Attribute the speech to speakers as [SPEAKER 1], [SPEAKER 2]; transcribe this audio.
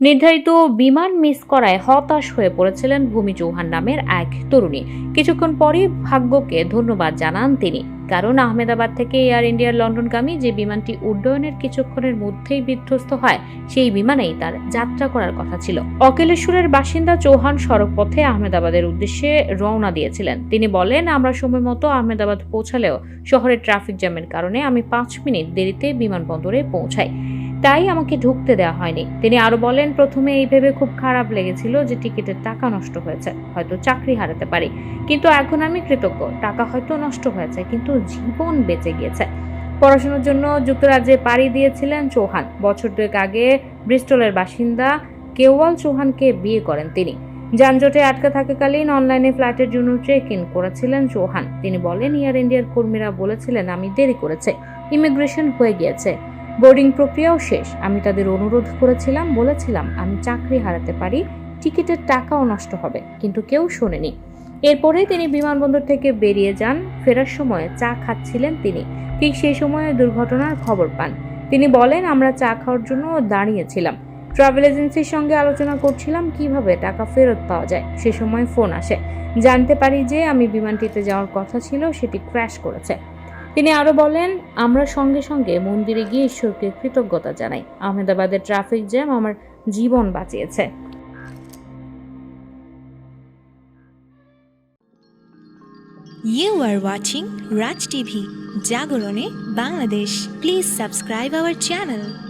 [SPEAKER 1] নির্ধারিত বিমান মিস করায় হতাশ হয়ে পড়েছিলেন ভূমি চৌহান নামের এক তরুণী। কিছুক্ষণ পরই ভাগ্যকে ধন্যবাদ জানান তিনি। কারণ আহমেদাবাদ থেকে এয়ার ইন্ডিয়ার লন্ডনগামী যে বিমানটি উড্ডয়নের কিছুক্ষণের মধ্যেই বিধ্বস্ত হয়, সেই বিমানেই তার যাত্রা করার কথা ছিল। অকেলেশ্বরের বাসিন্দা চৌহান সড়ক পথে আহমেদাবাদের উদ্দেশ্যে রওনা দিয়েছিলেন। তিনি বলেন, আমরা সময় মতো আহমেদাবাদ পৌঁছালেও শহরের ট্রাফিক জ্যামের কারণে আমি পাঁচ মিনিট দেরিতে বিমানবন্দরে পৌঁছাই। তাই আমাকে ঢুকতে দেওয়া হয়নি। তিনি আরও বলেন, প্রথমে এই ভেবে খুব খারাপ লেগেছিল যে টিকিটের টাকা নষ্ট হয়েছে। হয়তো চাকরি হারাতে পারি। কিন্তু এখন আমি কৃতজ্ঞ। টাকা হয়তো নষ্ট হয়েছে, কিন্তু জীবন বেঁচে গিয়েছে। পড়াশোনার জন্য যুক্তরাজ্যে পাড়ি দিয়েছিলেন চৌহান। বছর দুয়েক আগে ব্রিস্টলের বাসিন্দা কেওয়াল চৌহানকে বিয়ে করেন তিনি। যানজটে আটকে থাকাকালীন অনলাইনে ফ্ল্যাটের জন্য চেক ইন করেছিলেন চৌহান। তিনি বলেন, এয়ার ইন্ডিয়ার কর্মীরা বলেছিলেন, আমি দেরি করেছে। ইমিগ্রেশন হয়ে গিয়েছে। বোর্ডিং প্রক্রিয়াও শেষ। আমি তাদের অনুরোধ করেছিলাম, বলেছিলাম, আমি চাকরি হারাতে পারি, টিকিটের টাকাও নষ্ট হবে। কিন্তু কেউ শোনেনি। এরপরে তিনি বিমানবন্দর থেকে বেরিয়ে যান। ফেরার সময় চা খাচ্ছিলেন তিনি। ঠিক সেই সময়ে দুর্ঘটনার খবর পান। তিনি বলেন, আমরা চা খাওয়ার জন্য দাঁড়িয়েছিলাম। ট্রাভেল এজেন্সির সঙ্গে আলোচনা করছিলাম, কীভাবে টাকা ফেরত পাওয়া যায়। সে সময় ফোন আসে। জানতে পারি যে, আমি বিমানটিতে যাওয়ার কথা ছিল, সেটি ক্র্যাশ করেছে। তিনি আরও বলেন আমরা সঙ্গে সঙ্গে মন্দিরে গিয়ে ঈশ্বরকে কৃতজ্ঞতা জানাই আহমেদাবাদের ট্রাফিক জ্যাম আমার জীবন বাঁচিয়েছে
[SPEAKER 2] You are watching Raj TV, Jagorone, Bangladesh. Please subscribe our channel.